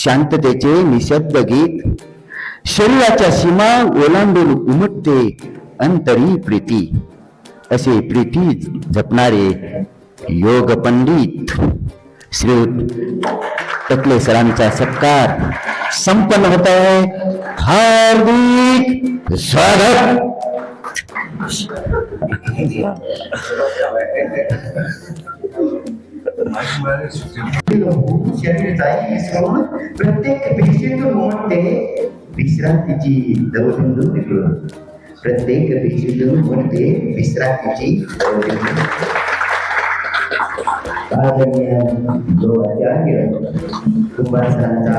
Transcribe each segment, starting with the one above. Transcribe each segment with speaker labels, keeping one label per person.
Speaker 1: शांततेचे निशब्द गीत. शरीराच्या सीमा ओलांडून उमटते अंतरी प्रीती. असे प्रीती जपणारे योग पंडित. श्री टकले सरांचा सत्कार संपन्न होत आहे. हार्दिक स्वागत.
Speaker 2: प्रत्येक पेशीतून उमटते विश्रांतीची दवबिंदू निघून प्रत्येक पेशीतून उमटते विश्रांतीची दवबिंदू आदरणीय जो आचार्य कुंभारसरांचा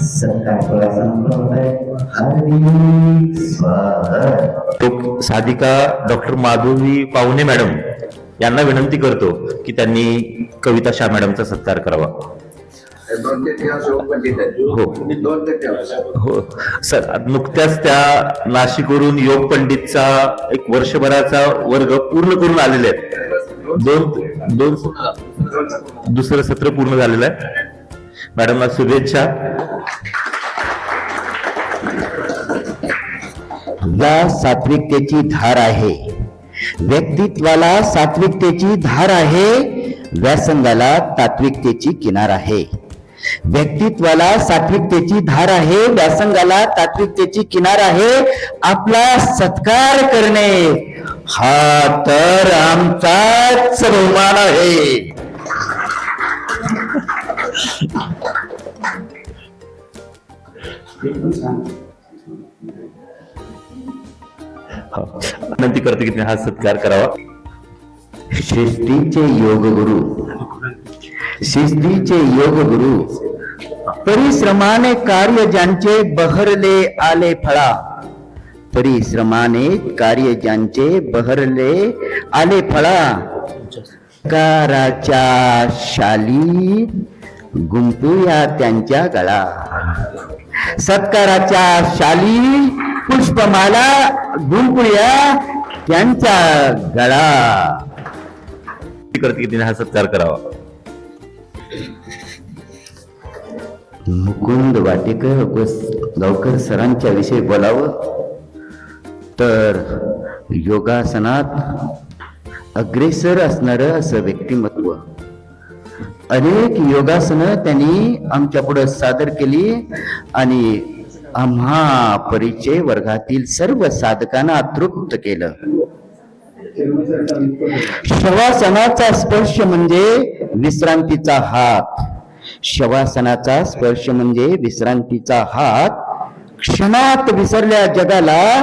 Speaker 2: सत्कार सोहळा संपन्न होत आहे हार्दिक स्वागत
Speaker 3: तो साधिका डॉक्टर माधवी पाहुणे मॅडम। यांना विनंती करतो की त्यांनी कविता शाह मॅडमचा सत्कार करावा. हो. हो. सर नुकत्याच त्या नाशिकवरून योग पंडितचा एक वर्षभराचा वर्ग पूर्ण करून आलेले आहेत. दोन दोन दुसरं सत्र पूर्ण झालेलं आहे. मॅडमला शुभेच्छा.
Speaker 1: या सात्विकतेची धार आहे. व्यक्तित्वाला सात्विकतेची धार आहे व्यासंगाला तात्विकतेची किनार आहे. व्यक्तित्वाला सात्विकतेची धार आहे व्यासंगाला तात्विकतेची किनार आहे. आपला सत्कार करणे हा तर आमचाच बहुमान आहे.
Speaker 3: हो. विनंती करतो की हा सत्कार करावा.
Speaker 1: शिस्तीचे योग गुरु. शिस्तीचे योग गुरु. परिश्रमाने कार्य ज्यांचे बहरले आले फळा. परिश्रमाने कार्य ज्यांचे बहरले आले फळा. काराच्या शाली गुंपुया त्यांच्या गळा. सत्काराच्या शाली पुष्पमाला गुंपुया त्यांच्या गळा
Speaker 3: करतो की त्यांनी हा सत्कार करावा
Speaker 1: मुकुंद वाटेकर व गावकर सरांच्या विषयी बोलावं तर योगासनात अग्रेसर असणारं असं व्यक्तिमत्व अनेक योगासनं त्यांनी आमच्या पुढे सादर केली आणि आम्हा परिचय वर्गातील सर्व साधकांना तृप्त केलं. शवासनाचा स्पर्श म्हणजे विश्रांतीचा हात. शवासनाचा स्पर्श म्हणजे विश्रांतीचा हात. क्षणात विसरल्या जगाला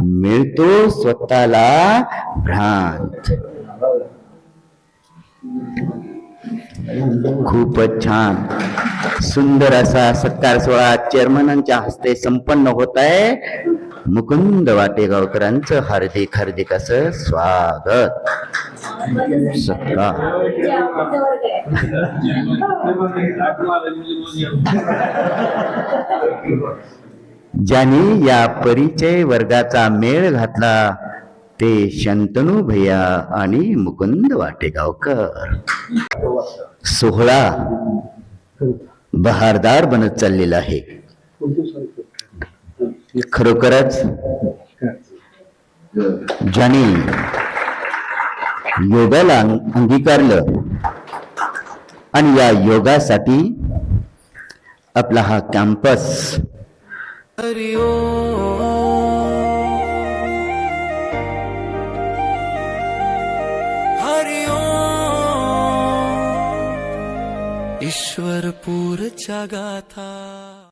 Speaker 1: मिळतो स्वतःला भ्रांत. खूपच छान. सुंदर असा सत्कार सोहळा चेअरमनांच्या हस्ते संपन्न होत आहे. मुकुंद वाटेगावकरांचं हार्दिक हार्दिक असं स्वागत. ज्यांनी या परिचय वर्गाचा मेळ घातला ते शंतनू भैया आणि मुकुंद वाटेगावकर. सोहळा. बहारदार बनत चाललेला आहे. खरोखरच ज्यांनी योगाला अंगीकारलं आणि या योगासाठी आपला हा कॅम्पस
Speaker 4: हरिओ ईश्वरपूरच्या गाथा.